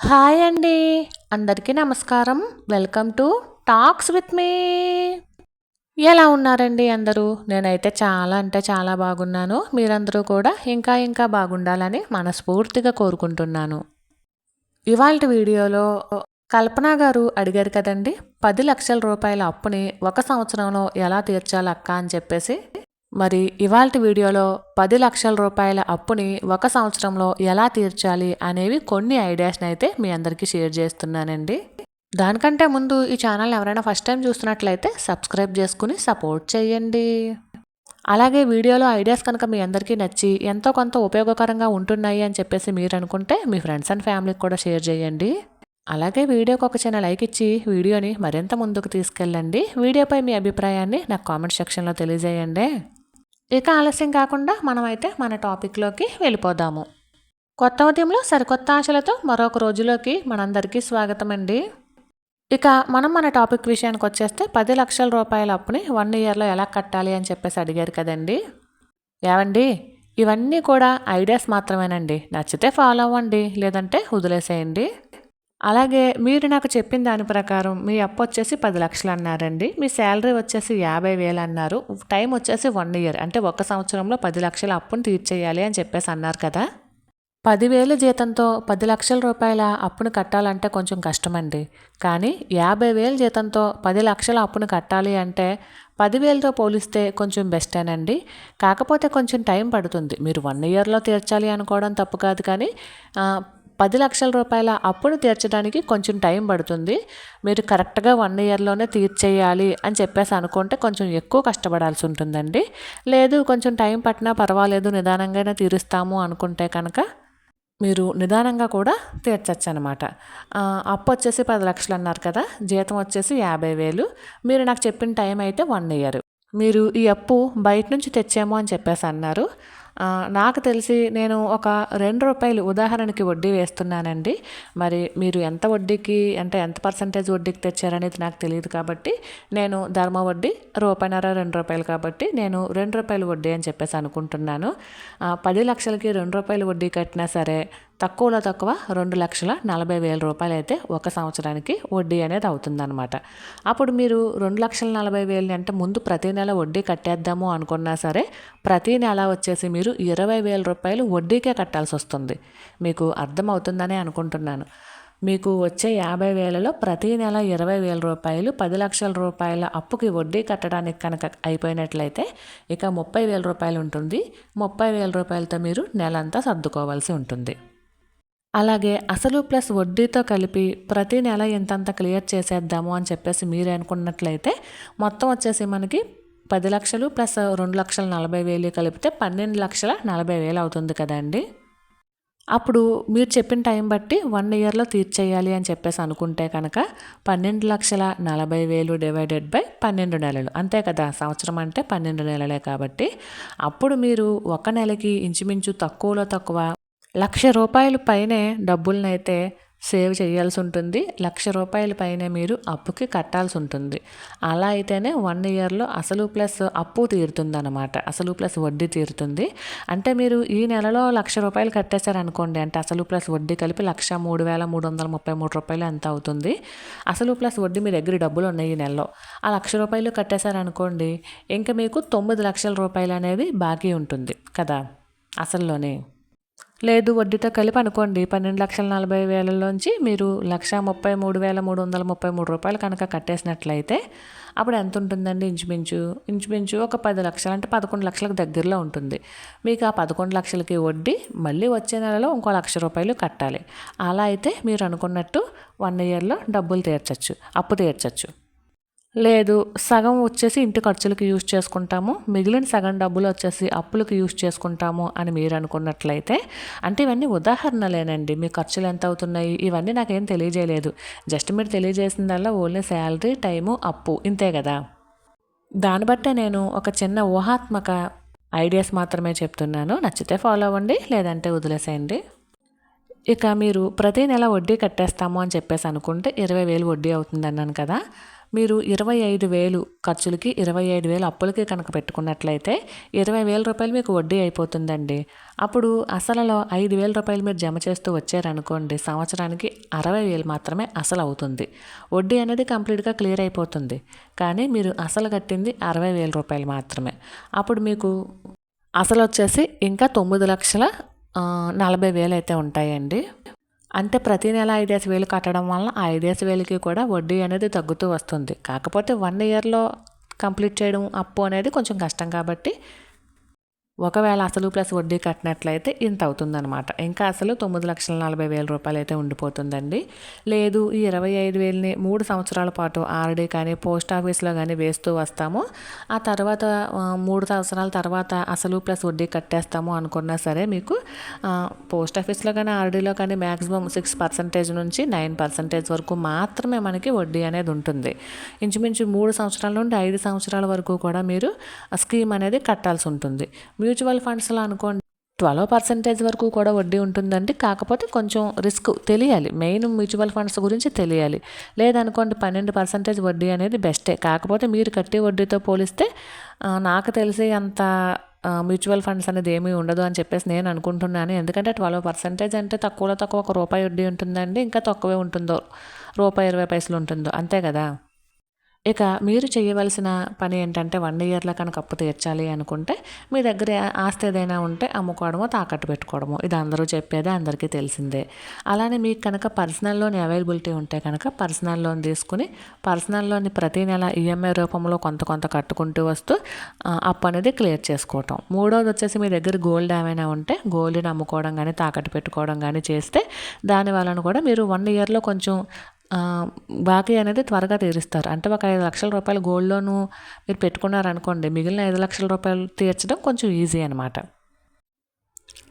Hi అండి. అందరికీ నమస్కారం. Welcome to talks with me. ఎలా ఉన్నారండి అందరూ? నేనైతే చాలా అంటే చాలా బాగున్నాను. మీరందరూ కూడా ఇంకా ఇంకా బాగుండాలని మనస్ఫూర్తిగా కోరుకుంటున్నాను. ఇవాళ వీడియోలో కల్పన గారు అడిగారు కదండి పది లక్షల రూపాయల అప్పుని ఒక సంవత్సరంలో ఎలా తీర్చాలక్క అని చెప్పేసి మరి ఇవాళ వీడియోలో పది లక్షల రూపాయల అప్పుని ఒక సంవత్సరంలో ఎలా తీర్చాలి అనేవి కొన్ని ఐడియాస్ని అయితే మీ అందరికీ షేర్ చేస్తున్నానండి. దానికంటే ముందు ఈ ఛానల్ ఎవరైనా ఫస్ట్ టైం చూస్తున్నట్లయితే సబ్స్క్రైబ్ చేసుకుని సపోర్ట్ చేయండి అలాగే వీడియోలో ఐడియాస్ కనుక మీ అందరికీ నచ్చి ఎంతో కొంత ఉపయోగకరంగా ఉంటున్నాయి అని చెప్పేసి మీరు అనుకుంటే మీ ఫ్రెండ్స్ అండ్ ఫ్యామిలీకి కూడా షేర్ చేయండి అలాగే వీడియోకి ఒక చిన్న లైక్ ఇచ్చి వీడియోని మరింత ముందుకు తీసుకెళ్ళండి. వీడియోపై మీ అభిప్రాయాన్ని నాకు కామెంట్ సెక్షన్లో తెలియజేయండి. ఇక ఆలస్యం కాకుండా మనమైతే మన టాపిక్లోకి వెళ్ళిపోదాము. కొత్త ఉదయంలో సరికొత్త ఆశలతో మరొక రోజులోకి మనందరికీ స్వాగతం అండి ఇక మనం మన టాపిక్ విషయానికి వచ్చేస్తే పది లక్షల రూపాయల అప్పుని వన్ ఇయర్లో ఎలా కట్టాలి అని చెప్పేసి అడిగారు కదండి. ఏవండి? ఇవన్నీ కూడా ఐడియాస్ మాత్రమేనండి. నచ్చితే ఫాలో అవ్వండి లేదంటే వదిలేసేయండి. అలాగే మీరు నాకు చెప్పిన దాని ప్రకారం మీ అప్పు వచ్చేసి పది లక్షలు అన్నారండి. మీ శాలరీ వచ్చేసి యాభై వేలు అన్నారు. టైం వచ్చేసి వన్ ఇయర్. అంటే ఒక సంవత్సరంలో పది లక్షల అప్పును తీర్చేయాలి అని చెప్పేసి అన్నారు కదా. పదివేల జీతంతో పది లక్షల రూపాయల అప్పును కట్టాలంటే కొంచెం కష్టమండి. కానీ యాభై వేల జీతంతో పది లక్షల అప్పును కట్టాలి అంటే పదివేలతో పోలిస్తే కొంచెం బెస్టేనండి. కాకపోతే కొంచెం టైం పడుతుంది. మీరు వన్ ఇయర్లో తీర్చాలి అనుకోవడం తప్పు కాదు కానీ పది లక్షల రూపాయల అప్పును తీర్చడానికి కొంచెం టైం పడుతుంది. మీరు కరెక్ట్గా వన్ ఇయర్లోనే తీర్చేయాలి అని చెప్పేసి అనుకుంటే కొంచెం ఎక్కువ కష్టపడాల్సి ఉంటుందండి. లేదు కొంచెం టైం పట్టినా పర్వాలేదు నిదానంగానే తీరుస్తాము అనుకుంటే కనుక మీరు నిదానంగా కూడా తీర్చచ్చు అనమాట అప్పు వచ్చేసి పది లక్షలు అన్నారు కదా జీతం వచ్చేసి యాభై వేలు. మీరు నాకు చెప్పిన టైం అయితే వన్ ఇయర్. మీరు ఈ అప్పు బయట నుంచి తెచ్చాము అని చెప్పేసి అన్నారు. నాకు తెలిసి నేను ఒక రెండు రూపాయలు ఉదాహరణకి వడ్డీ వేస్తున్నానండి. మరి మీరు ఎంత వడ్డీకి అంటే ఎంత పర్సంటేజ్ వడ్డీకి తెచ్చారనేది నాకు తెలియదు కాబట్టి నేను ధర్మ వడ్డీ రూపాయినర రెండు రూపాయలు కాబట్టి నేను రెండు రూపాయలు వడ్డీ అని చెప్పేసి అనుకుంటున్నాను. పది లక్షలకి రెండు రూపాయలు వడ్డీ కట్టినా సరే తక్కువలో తక్కువ రెండు లక్షల నలభై వేల రూపాయలు అయితే ఒక సంవత్సరానికి వడ్డీ అనేది అవుతుందన్నమాట. అప్పుడు మీరు రెండు లక్షల నలభై వేలు అంటే ముందు ప్రతి నెల వడ్డీ కట్టేద్దాము అనుకున్నా సరే ప్రతి నెల వచ్చేసి మీరు ఇరవై వేల రూపాయలు వడ్డీకే కట్టాల్సి వస్తుంది. మీకు అర్థమవుతుందనే అనుకుంటున్నాను. మీకు వచ్చే యాభై వేలలో ప్రతి నెల ఇరవై వేల రూపాయలు పది లక్షల రూపాయల అప్పుకి వడ్డీ కట్టడానికి కనుక అయిపోయినట్లయితే ఇక ముప్పై వేల రూపాయలు ఉంటుంది. ముప్పై వేల రూపాయలతో మీరు నెలంతా సర్దుకోవాల్సి ఉంటుంది. అలాగే అసలు ప్లస్ వడ్డీతో కలిపి ప్రతి నెల ఇంతంత క్లియర్ చేసేద్దాము అని చెప్పేసి మీరు అనుకున్నట్లయితే మొత్తం వచ్చేసి మనకి పది లక్షలు ప్లస్ రెండు లక్షల నలభై వేలు కలిపితే పన్నెండు లక్షల నలభై వేలు అవుతుంది కదండి. అప్పుడు మీరు చెప్పిన టైం బట్టి వన్ ఇయర్లో తీర్చేయాలి అని చెప్పేసి అనుకుంటే కనుక పన్నెండు లక్షల నలభై వేలు డివైడెడ్ బై పన్నెండు నెలలు. అంతే కదా సంవత్సరం అంటే పన్నెండు నెలలే కాబట్టి. అప్పుడు మీరు ఒక నెలకి ఇంచుమించు తక్కువలో తక్కువ లక్ష రూపాయల పైనే డబ్బులనైతే సేవ్ చేయాల్సి ఉంటుంది లక్ష రూపాయల పైనే మీరు అప్పుకి కట్టాల్సి ఉంటుంది అలా అయితేనే వన్ ఇయర్లో అసలు ప్లస్ అప్పు తీరుతుంది అనమాట అసలు ప్లస్ వడ్డీ తీరుతుంది. అంటే మీరు ఈ నెలలో లక్ష రూపాయలు కట్టేశారనుకోండి అంటే అసలు ప్లస్ వడ్డీ కలిపి లక్ష మూడు వేల మూడు వందల ముప్పై మూడు రూపాయలు ఎంత అవుతుంది? అసలు ప్లస్ వడ్డీ మీ దగ్గర డబ్బులు ఉన్నాయి ఈ నెలలో. ఆ లక్ష రూపాయలు కట్టేశారనుకోండి ఇంకా మీకు తొమ్మిది లక్షల రూపాయలు అనేది బాకీ ఉంటుంది కదా? అసల్లోనే. లేదు వడ్డీతో కలిపి అనుకోండి. పన్నెండు లక్షల నలభై వేలలోంచి మీరు లక్ష ముప్పై మూడు వేల మూడు వందల ముప్పై మూడు రూపాయలు కనుక కట్టేసినట్లయితే అప్పుడు ఎంత ఉంటుందండి ఇంచుమించు? ఇంచుమించు ఒక పది లక్షలు అంటే పదకొండు లక్షలకు దగ్గరలో ఉంటుంది. మీకు ఆ పదకొండు లక్షలకి వడ్డీ మళ్ళీ వచ్చే నెలలో ఇంకో లక్ష రూపాయలు కట్టాలి. అలా అయితే మీరు అనుకున్నట్టు వన్ ఇయర్లో డబ్బులు తీర్చచ్చు అప్పు తీర్చచ్చు. లేదు సగం వచ్చేసి ఇంటి ఖర్చులకు యూజ్ చేసుకుంటాము మిగిలిన సగం డబ్బులు వచ్చేసి అప్పులకు యూజ్ చేసుకుంటాము అని మీరు అనుకున్నట్లయితే అంటే ఇవన్నీ ఉదాహరణలేనండి. మీ ఖర్చులు ఎంత అవుతున్నాయి? ఇవన్నీ నాకేం తెలియజేయలేదు. జస్ట్ మీరు తెలియజేసిందల్లా ఓన్లీ శాలరీ టైము అప్పు ఇంతే కదా. దాన్ని బట్టే నేను ఒక చిన్న ఊహాత్మక ఐడియాస్ మాత్రమే చెప్తున్నాను. నచ్చితే ఫాలో అవ్వండి లేదంటే వదిలేసేయండి. ఇక మీరు ప్రతి నెల వడ్డీ కట్టేస్తాము అని చెప్పేసి అనుకుంటే ఇరవై వేలు వడ్డీ అవుతుంది అన్నాను కదా. మీరు ఇరవై ఐదు వేలు ఖర్చులకి ఇరవై ఐదు వేలు అప్పులకి కనుక పెట్టుకున్నట్లయితే ఇరవై వేల రూపాయలు మీకు వడ్డీ అయిపోతుందండి. అప్పుడు అసలలో ఐదు వేల రూపాయలు మీరు జమ చేస్తూ వచ్చారనుకోండి సంవత్సరానికి అరవై వేలు మాత్రమే అసలు అవుతుంది. వడ్డీ అనేది కంప్లీట్గా క్లియర్ అయిపోతుంది. కానీ మీరు అసలు కట్టింది అరవై వేల రూపాయలు మాత్రమే. అప్పుడు మీకు అసలు వచ్చేసి ఇంకా తొమ్మిది లక్షల నలభై వేలు అయితే ఉంటాయండి. అంటే ప్రతి నెల ఐదేసి వేలు కట్టడం వలన ఆ ఐదేసి వేలకి కూడా వడ్డీ అనేది తగ్గుతూ వస్తుంది. కాకపోతే వన్ ఇయర్లో కంప్లీట్ చేయడం అప్పు అనేది కొంచెం కష్టం కాబట్టి ఒకవేళ అసలు ప్లస్ వడ్డీ కట్టినట్లయితే ఇంత అవుతుందన్నమాట. ఇంకా అసలు తొమ్మిది లక్షల నలభై వేల రూపాయలు అయితే ఉండిపోతుందండి. లేదు ఈ ఇరవై ఐదు వేలని మూడు సంవత్సరాల పాటు ఆర్డీ కానీ పోస్ట్ ఆఫీస్లో కానీ వేస్తూ వస్తాము. ఆ తర్వాత మూడు సంవత్సరాల తర్వాత అసలు ప్లస్ వడ్డీ కట్టేస్తాము అనుకున్నా సరే మీకు పోస్ట్ ఆఫీస్లో కానీ ఆర్డీలో కానీ మ్యాక్సిమం సిక్స్ పర్సెంటేజ్ నుంచి నైన్ పర్సెంటేజ్ వరకు మాత్రమే మనకి వడ్డీ అనేది ఉంటుంది. ఇంచుమించు మూడు సంవత్సరాల నుండి ఐదు సంవత్సరాల వరకు కూడా మీరు స్కీమ్ అనేది కట్టాల్సి ఉంటుంది. మ్యూచువల్ ఫండ్స్లో అనుకోండి ట్వెల్వ్ పర్సెంటేజ్ వరకు కూడా వడ్డీ ఉంటుందండి. కాకపోతే కొంచెం రిస్క్ తెలియాలి. మెయిన్ మ్యూచువల్ ఫండ్స్ గురించి తెలియాలి. లేదనుకోండి పన్నెండు పర్సెంటేజ్ వడ్డీ అనేది బెస్టే. కాకపోతే మీరు కట్టే వడ్డీతో పోలిస్తే నాకు తెలిసి అంత మ్యూచువల్ ఫండ్స్ అనేది ఏమీ ఉండదు అని చెప్పేసి నేను అనుకుంటున్నాను. ఎందుకంటే ట్వెల్వ్ పర్సెంటేజ్ అంటే తక్కువలో తక్కువ ఒక రూపాయి వడ్డీ ఉంటుందండి. ఇంకా తక్కువే ఉంటుందో రూపాయి ఇరవై పైసలు ఉంటుందో. అంతే కదా? ఇక మీరు చేయవలసిన పని ఏంటంటే వన్ ఇయర్లో కనుక అప్పు తీర్చాలి అనుకుంటే మీ దగ్గర ఆస్తి ఏదైనా ఉంటే అమ్ముకోవడమో తాకట్టు పెట్టుకోవడమో ఇది అందరూ చెప్పేదే అందరికీ తెలిసిందే. అలానే మీకు కనుక పర్సనల్ లోన్ అవైలబిలిటీ ఉంటే కనుక పర్సనల్ లోన్ తీసుకుని పర్సనల్ లోన్ ప్రతి నెల ఈఎంఐ రూపంలో కొంత కొంత కట్టుకుంటూ వస్తూ అప్పు అనేది క్లియర్ చేసుకోవటం. మూడోది వచ్చేసి మీ దగ్గర గోల్డ్ ఏమైనా ఉంటే గోల్డ్ని అమ్ముకోవడం కానీ తాకట్టు పెట్టుకోవడం కానీ చేస్తే దాని వలన కూడా మీరు వన్ ఇయర్లో కొంచెం బాకీ అనేది త్వరగా తీరుస్తారు. అంటే ఒక ఐదు లక్షల రూపాయలు గోల్డ్ లోను మీరు పెట్టుకున్నారనుకోండి మిగిలిన ఐదు లక్షల రూపాయలు తీర్చడం కొంచెం ఈజీ అనమాట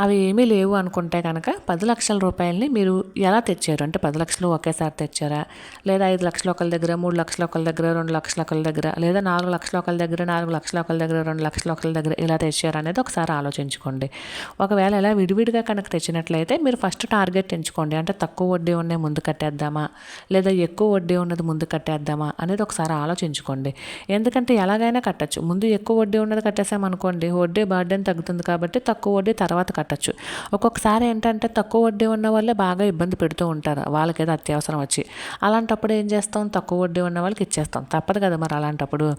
అవి ఏమీ లేవు అనుకుంటే కనుక పది లక్షల రూపాయలని మీరు ఎలా తెచ్చారు? అంటే పది లక్షలు ఒకేసారి తెచ్చారా? లేదా ఐదు లక్షలు ఒకరి దగ్గర మూడు లక్షలు ఒకరి దగ్గర రెండు లక్షలు ఒకరి దగ్గర లేదా నాలుగు లక్షలు ఒకరి దగ్గర నాలుగు లక్షలు ఒకరి దగ్గర రెండు లక్షలు ఒకరి దగ్గర ఇలా తెచ్చారు అనేది ఒకసారి ఆలోచించుకోండి. ఒకవేళ ఇలా విడివిడిగా కనుక తెచ్చినట్లయితే మీరు ఫస్ట్ టార్గెట్ ఎంచుకోండి అంటే తక్కువ వడ్డీ ఉన్నాయి ముందు కట్టేద్దామా? లేదా ఎక్కువ వడ్డీ ఉన్నది ముందు కట్టేద్దామా? అనేది ఒకసారి ఆలోచించుకోండి. ఎందుకంటే ఎలాగైనా కట్టచ్చు. ముందు ఎక్కువ వడ్డీ ఉన్నది కట్టేసామనుకోండి వడ్డీ బర్డెన్ తగ్గుతుంది కాబట్టి తక్కువ వడ్డీ తర్వాత కట్టచ్చు. ఒక్కొక్కసారి ఏంటంటే తక్కువ వడ్డీ ఉన్న వాళ్ళే బాగా ఇబ్బంది పెడుతూ ఉంటారు. వాళ్ళకి ఏదో అత్యవసరం వచ్చి. అలాంటప్పుడు ఏం చేస్తాం? తక్కువ వడ్డీ ఉన్న వాళ్ళకి ఇచ్చేస్తాం. తప్పదు కదా మరి అలాంటప్పుడు.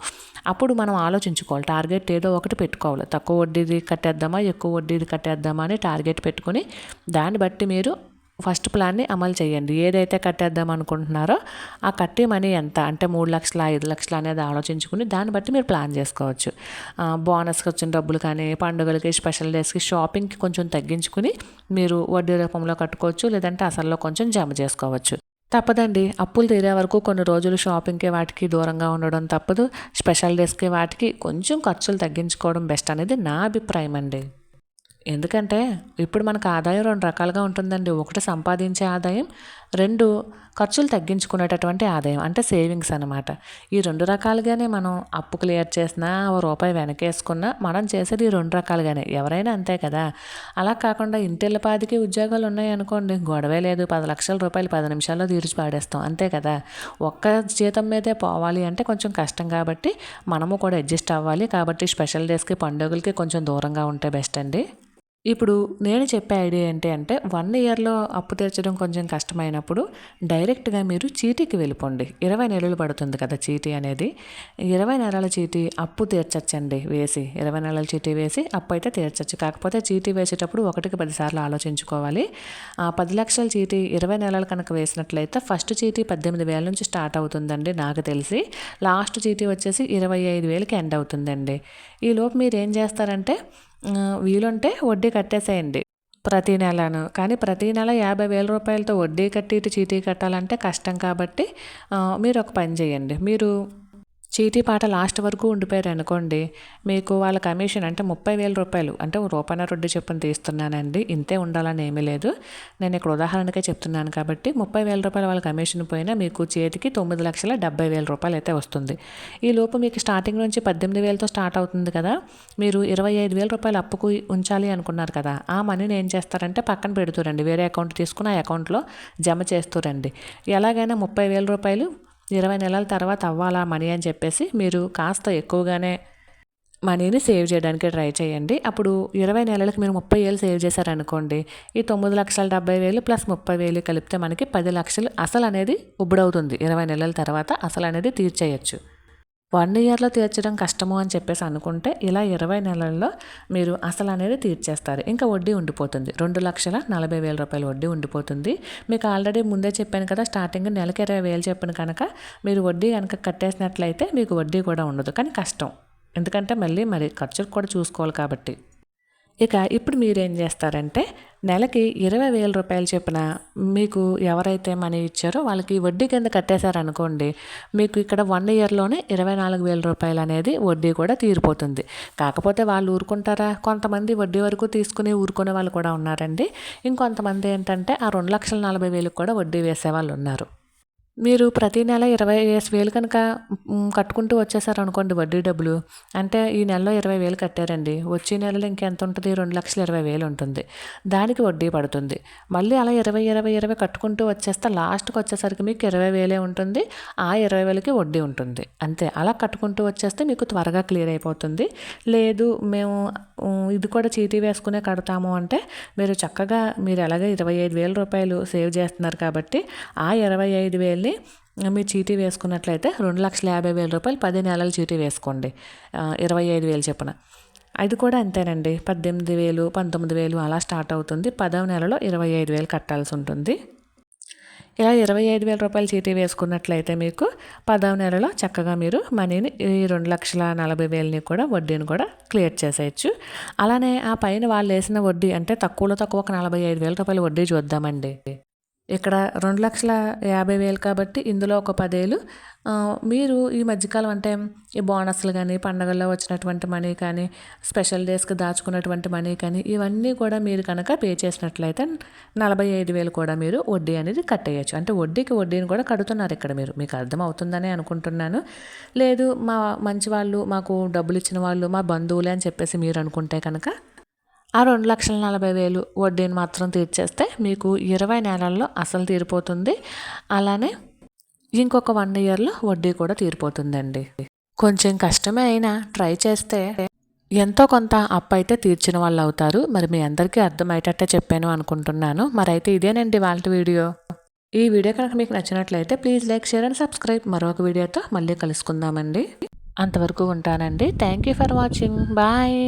అప్పుడు మనం ఆలోచించుకోవాలి. టార్గెట్ ఏదో ఒకటి పెట్టుకోవాలి. తక్కువ వడ్డీది కట్టేద్దామా? ఎక్కువ వడ్డీది కట్టేద్దామా? అని టార్గెట్ పెట్టుకుని దాన్ని బట్టి మీరు ఫస్ట్ ప్లాన్ని అమలు చేయండి. ఏదైతే కట్టేద్దాం అనుకుంటున్నారో ఆ కట్టే మనీ ఎంత? అంటే మూడు లక్షల ఐదు లక్షలు అనేది ఆలోచించుకుని దాన్ని బట్టి మీరు ప్లాన్ చేసుకోవచ్చు. బోనస్కి వచ్చిన డబ్బులు కానీ పండుగలకి స్పెషల్ డేస్కి షాపింగ్కి కొంచెం తగ్గించుకుని మీరు వడ్డీ రూపంలో కట్టుకోవచ్చు లేదంటే అసల్లో కొంచెం జమ చేసుకోవచ్చు. తప్పదండి. అప్పులు తీరే వరకు కొన్ని రోజులు షాపింగ్కి వాటికి దూరంగా ఉండడం తప్పదు. స్పెషల్ డేస్కి వాటికి కొంచెం ఖర్చులు తగ్గించుకోవడం బెస్ట్ అనేది నా అభిప్రాయం అండి. ఎందుకంటే ఇప్పుడు మనకు ఆదాయం రెండు రకాలుగా ఉంటుందండి. ఒకటి సంపాదించే ఆదాయం రెండు ఖర్చులు తగ్గించుకునేటటువంటి ఆదాయం అంటే సేవింగ్స్ అనమాట ఈ రెండు రకాలుగానే మనం అప్పు క్లియర్ చేసినా ఓ రూపాయి వెనకేసుకున్నా మనం చేసేది ఈ రెండు రకాలుగానే. ఎవరైనా అంతే కదా. అలా కాకుండా ఇంటిల్లపాదికి ఉద్యోగాలు ఉన్నాయి అనుకోండి గొడవే లేదు. పది లక్షల రూపాయలు పది నిమిషాల్లో తీర్చి పాడేస్తాం. అంతే కదా. ఒక్క జీతం మీదే పోవాలి అంటే కొంచెం కష్టం కాబట్టి మనము కూడా అడ్జస్ట్ అవ్వాలి. కాబట్టి స్పెషల్ డేస్కి పండుగలకి కొంచెం దూరంగా ఉంటే బెస్ట్ అండి. ఇప్పుడు నేను చెప్పే ఐడియా ఏంటి అంటే వన్ ఇయర్లో అప్పు తీర్చడం కొంచెం కష్టమైనప్పుడు డైరెక్ట్గా మీరు చీటీకి వెళ్ళిపోండి. ఇరవై నెలలు పడుతుంది కదా చీటీ అనేది. ఇరవై నెలల చీటీ అప్పు తీర్చచ్చండి వేసి. ఇరవై నెలల చీటీ వేసి అప్పు అయితే తీర్చచ్చు. కాకపోతే చీటీ వేసేటప్పుడు ఒకటికి పదిసార్లు ఆలోచించుకోవాలి. ఆ పది లక్షల చీటీ ఇరవై నెలలు కనుక వేసినట్లయితే ఫస్ట్ చీటీ పద్దెనిమిది వేల నుంచి స్టార్ట్ అవుతుందండి నాకు తెలిసి. లాస్ట్ చీటీ వచ్చేసి ఇరవై ఐదు వేలకి ఎండ్ అవుతుందండి. ఈలోపు మీరు ఏం చేస్తారంటే వీలుంటే వడ్డీ కట్టేసేయండి. ప్రతి నెలను. కానీ ప్రతి నెల యాభై వేల రూపాయలతో వడ్డీ కట్టి ఇటు చీటీ కట్టాలంటే కష్టం కాబట్టి మీరు ఒక పని చేయండి. మీరు చీటీ పాట లాస్ట్ వరకు ఉండిపోయారు అనుకోండి మీకు వాళ్ళ కమిషన్ అంటే ముప్పై వేల రూపాయలు. అంటే రూపాయన రొడ్డు చొప్పున తీస్తున్నానండి ఇంతే ఉండాలని ఏమీ లేదు. నేను ఇక్కడ ఉదాహరణకే చెప్తున్నాను కాబట్టి ముప్పై వేల రూపాయలు వాళ్ళ కమిషన్ పోయినా మీకు చేతికి తొమ్మిది లక్షల డెబ్బై వేల రూపాయలు అయితే వస్తుంది. ఈ లోపు మీకు స్టార్టింగ్ నుంచి పద్దెనిమిది వేలతో స్టార్ట్ అవుతుంది కదా మీరు ఇరవై ఐదు వేల రూపాయలు అప్పుకు ఉంచాలి అనుకున్నారు కదా ఆ మనీని ఏం చేస్తారంటే పక్కన పెడుతురండి వేరే అకౌంట్ తీసుకుని ఆ అకౌంట్లో జమ చేస్తురండి ఎలాగైనా ముప్పై వేల రూపాయలు ఇరవై నెలల తర్వాత అవ్వాలా మనీ అని చెప్పేసి మీరు కాస్త ఎక్కువగానే మనీని సేవ్ చేయడానికి ట్రై చేయండి. అప్పుడు ఇరవై నెలలకు మీరు ముప్పై వేలు సేవ్ చేశారనుకోండి ఈ తొమ్మిది లక్షల డెబ్బై వేలు ప్లస్ ముప్పై వేలు కలిపితే మనకి పది లక్షలు అసలు అనేది ఉబ్బుడవుతుంది. ఇరవై నెలల తర్వాత అసలు అనేది తీర్చేయచ్చు. వన్ ఇయర్లో తీర్చడం కష్టము అని చెప్పేసి అనుకుంటే ఇలా ఇరవై నెలల్లో మీరు అసలు అనేది తీర్చేస్తారు. ఇంకా వడ్డీ ఉండిపోతుంది. రెండు లక్షల నలభై వేల రూపాయల వడ్డీ ఉండిపోతుంది. మీకు ఆల్రెడీ ముందే చెప్పాను కదా స్టార్టింగ్ నెలకి ఇరవై వేలు చెప్పిన కనుక మీరు వడ్డీ కనుక కట్టేసినట్లయితే మీకు వడ్డీ కూడా ఉండదు. కానీ కష్టం. ఎందుకంటే మళ్ళీ మరి ఖర్చులు కూడా చూసుకోవాలి కాబట్టి. ఇక ఇప్పుడు మీరేం చేస్తారంటే నెలకి ఇరవై వేల రూపాయలు చొప్పున మీకు ఎవరైతే మనీ ఇచ్చారో వాళ్ళకి వడ్డీ కింద కట్టేశారనుకోండి మీకు ఇక్కడ వన్ ఇయర్లోనే ఇరవై నాలుగు వేల రూపాయలు అనేది వడ్డీ కూడా తీరిపోతుంది. కాకపోతే వాళ్ళు ఊరుకుంటారా? కొంతమంది వడ్డీ వరకు తీసుకుని ఊరుకునే వాళ్ళు కూడా ఉన్నారండి. ఇంకొంతమంది ఏంటంటే ఆ రెండు లక్షల నలభై వేలకు కూడా వడ్డీ వేసే వాళ్ళు ఉన్నారు. మీరు ప్రతి నెల ఇరవై వేలు కనుక కట్టుకుంటూ వచ్చేసారనుకోండి వడ్డీ డబ్బులు. అంటే ఈ నెలలో ఇరవై వేలు కట్టారండి. వచ్చే నెలలో ఇంకెంత ఉంటుంది రెండు లక్షల ఇరవై వేలు ఉంటుంది. దానికి వడ్డీ పడుతుంది. మళ్ళీ అలా ఇరవై ఇరవై ఇరవై కట్టుకుంటూ వచ్చేస్తే లాస్ట్కి వచ్చేసరికి మీకు ఇరవై వేలే ఉంటుంది. ఆ ఇరవై వేలకి వడ్డీ ఉంటుంది. అంతే. అలా కట్టుకుంటూ వచ్చేస్తే మీకు త్వరగా క్లియర్ అయిపోతుంది. లేదు మేము ఇది కూడా చీటీ వేసుకునే కడతాము అంటే మీరు చక్కగా మీరు ఎలాగ ఇరవై ఐదు వేల రూపాయలు సేవ్ చేస్తున్నారు కాబట్టి ఆ ఇరవై ఐదు వేలు వేలని మీరు చీటీ వేసుకున్నట్లయితే రెండు లక్షల యాభై వేల రూపాయలు పది నెలల చీటీ వేసుకోండి. ఇరవై ఐదు వేలు చొప్పున. అది కూడా అంతేనండి. పద్దెనిమిది వేలు పంతొమ్మిది వేలు అలా స్టార్ట్ అవుతుంది. పదవ నెలలో ఇరవై ఐదు వేలు కట్టాల్సి ఉంటుంది. ఇలా ఇరవై ఐదు వేల రూపాయలు చీటీ వేసుకున్నట్లయితే మీకు పదవ నెలలో చక్కగా మీరు మనీని ఈ రెండు లక్షల నలభై వేలని కూడా వడ్డీని కూడా క్లియర్ చేసేయచ్చు. అలానే ఆ పైన వాళ్ళు వేసిన వడ్డీ అంటే తక్కువలో తక్కువ ఒక నలభై ఐదు వేల రూపాయల వడ్డీ చూద్దామండి. ఇక్కడ రెండు లక్షల యాభై వేలు కాబట్టి ఇందులో ఒక పదేలు. మీరు ఈ మధ్యకాలం అంటే ఈ బోనస్లు కానీ పండగల్లో వచ్చినటువంటి మనీ కానీ స్పెషల్ డేస్కి దాచుకున్నటువంటి మనీ కానీ ఇవన్నీ కూడా మీరు కనుక పే చేసినట్లయితే నలభై ఐదు వేలు కూడా మీరు వడ్డీ అనేది కట్టేయచ్చు అంటే వడ్డీకి వడ్డీని కూడా కడుతున్నారు ఇక్కడ మీరు. మీకు అర్థం అవుతుందని అనుకుంటున్నాను. లేదు మా మంచి వాళ్ళు మాకు డబ్బులు ఇచ్చిన వాళ్ళు మా బంధువులే అని చెప్పేసి మీరు అనుకుంటే కనుక ఆ రెండు లక్షల నలభై వేలు వడ్డీని మాత్రం తీర్చేస్తే మీకు ఇరవై నెలల్లో అసలు తీరిపోతుంది. అలానే ఇంకొక వన్ ఇయర్లో వడ్డీ కూడా తీరిపోతుందండి. కొంచెం కష్టమే అయినా ట్రై చేస్తే ఎంతో కొంత అప్పు అయితే తీర్చిన వాళ్ళు అవుతారు. మరి మీ అందరికీ అర్థమయ్యేటట్టే చెప్పాను అనుకుంటున్నాను. మరైతే ఇదేనండి వాళ్ళ వీడియో. ఈ వీడియో కనుక మీకు నచ్చినట్లయితే please like share and subscribe. మరొక వీడియోతో మళ్ళీ కలుసుకుందామండి. అంతవరకు ఉంటానండి. Thank you for watching. Bye.